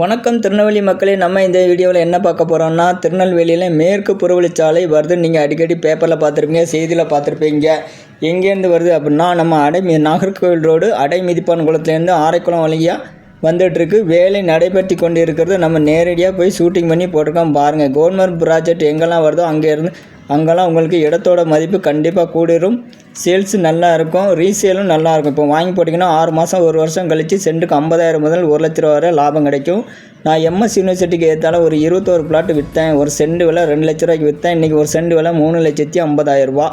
வணக்கம் திருநெல்வேலி மக்களே நம்ம இந்த வீடியோவில் என்ன பார்க்க போகிறோம்னா திருநெல்வேலியில் மேற்கு புறவழிச்சாலை வருது. நீங்கள் அடிக்கடி பேப்பரில் பார்த்துருப்பீங்க செய்தியில் பார்த்துருப்பீங்க. எங்கேருந்து வருது அப்படின்னா நம்ம அடை நாகர்கோவில் ரோடு அடை மிதிப்பான் குளத்துலேருந்து ஆரைக்குளம் வழியாக வந்துட்டுருக்கு. வேலை நடைபெற்றி கொண்டு இருக்கிறது நம்ம நேரடியாக போய் ஷூட்டிங் பண்ணி போட்டிருக்கோம். பாருங்கள் கவர்மெண்ட் ப்ராஜெக்ட் எங்கெல்லாம் வருதோ அங்கேருந்து அங்கெல்லாம் உங்களுக்கு இடத்தோட மதிப்பு கண்டிப்பாக கூடிரும். சேல்ஸும் நல்லா இருக்கும். ரீசேலும் நல்லா இருக்கும். இப்போ வாங்கி போட்டிங்கன்னா ஆறு மாதம் ஒரு வருஷம் கழித்து சென்ட்டுக்கு ஐம்பதாயிரம் முதல் ஒரு லட்ச ரூபா வரை லாபம் கிடைக்கும். நான் எம்எஸ் யூனிவர்சிட்டிக்கு ஏற்றால ஒரு இருபத்தோரு பிளாட் விற்றேன் ஒரு செண்டு விலை ரெண்டு லட்ச ரூபாய்க்கு விற்றேன் இன்றைக்கி ஒரு செண்டு விலை மூணு லட்சத்தி ஐம்பதாயிரம் ரூபா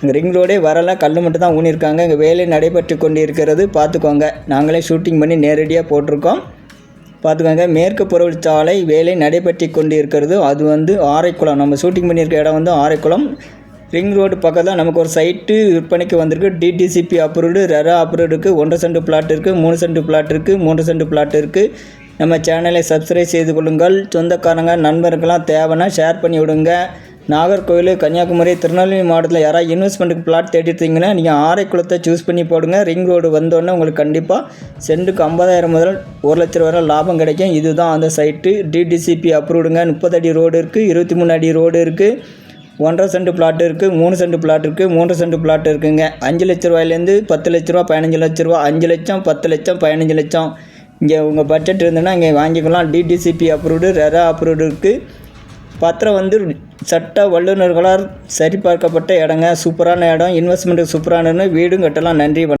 இங்கே ரிங் ரோடே வரல. கல் மட்டும் தான் ஊனியிருக்காங்க இங்கே வேலை நடைபெற்று கொண்டு இருக்கிறது பார்த்துக்கோங்க. நாங்களே ஷூட்டிங் பண்ணி நேரடியாக போட்டிருக்கோம். பார்த்துக்கோங்க மேற்கு புறவழிச்சாலை வேலை நடைபெற்று கொண்டு இருக்கிறது அது வந்து ஆரைக்குளம். நம்ம ஷூட்டிங் பண்ணியிருக்க இடம் வந்து ஆரைக்குளம். ரிங் ரோடு பக்கத்தில் நமக்கு ஒரு சைட்டு விற்பனைக்கு வந்திருக்கு. டிடிசிபி அப்ரூவ்டு ரெரா அப்ரூவ்டுக்கு ஒன்றரை சென்ட் பிளாட் இருக்குது மூணு சென்ட் பிளாட் இருக்குது மூன்று சென்ட் பிளாட் இருக்குது நம்ம சேனலை சப்ஸ்கிரைப் செய்து கொள்ளுங்கள். சொந்தக்காரங்க நண்பர்களாம் தேவைன்னா ஷேர் பண்ணி விடுங்க. நாகர்கோவில் கன்னியாகுமரி திருநெல்வேலி மாவட்டத்தில் யாராவது இன்வெஸ்ட்மெண்ட்டுக்கு பிளாட் தேடிட்டீங்கன்னா நீங்கள் ஆரைக்குளத்தை சூஸ் பண்ணி போடுங்க. ரிங் ரோடு வந்தோடனே உங்களுக்கு கண்டிப்பாக சென்ட்டுக்கு ஐம்பதாயிரம் முதல் ஒரு லட்ச ரூபா வரை லாபம் கிடைக்கும். இதுதான் அந்த சைட்டு டிடிசிபி அப்ரூவ்டுங்க முப்பது அடி ரோடு இருக்குது இருபத்தி மூணு அடி ரோடு இருக்குது ஒன்றரை சென்ட் பிளாட் இருக்குது மூணு சென்ட் பிளாட் இருக்குது மூன்று சென்ட் பிளாட் இருக்குங்க. அஞ்சு லட்ச ரூபாயிலேருந்து பத்து லட்ச ரூபா பதினஞ்சு லட்ச ரூபா அஞ்சு லட்சம் பத்து லட்சம் பதினஞ்சு லட்சம். இங்கே உங்கள் பட்ஜெட் இருந்ததுன்னா இங்கே வாங்கிக்கலாம். டிடிசிபி அப்ரூவ்டு ரெரா அப்ரூவ்டு இருக்குது பத்திரம் வந்து சட்ட வல்லுநர்களால் சரிபார்க்கப்பட்ட இடங்க. சூப்பரான இடம். இன்வெஸ்ட்மெண்ட்டு சூப்பரானன்னு வீடும் கட்டலாம். நன்றி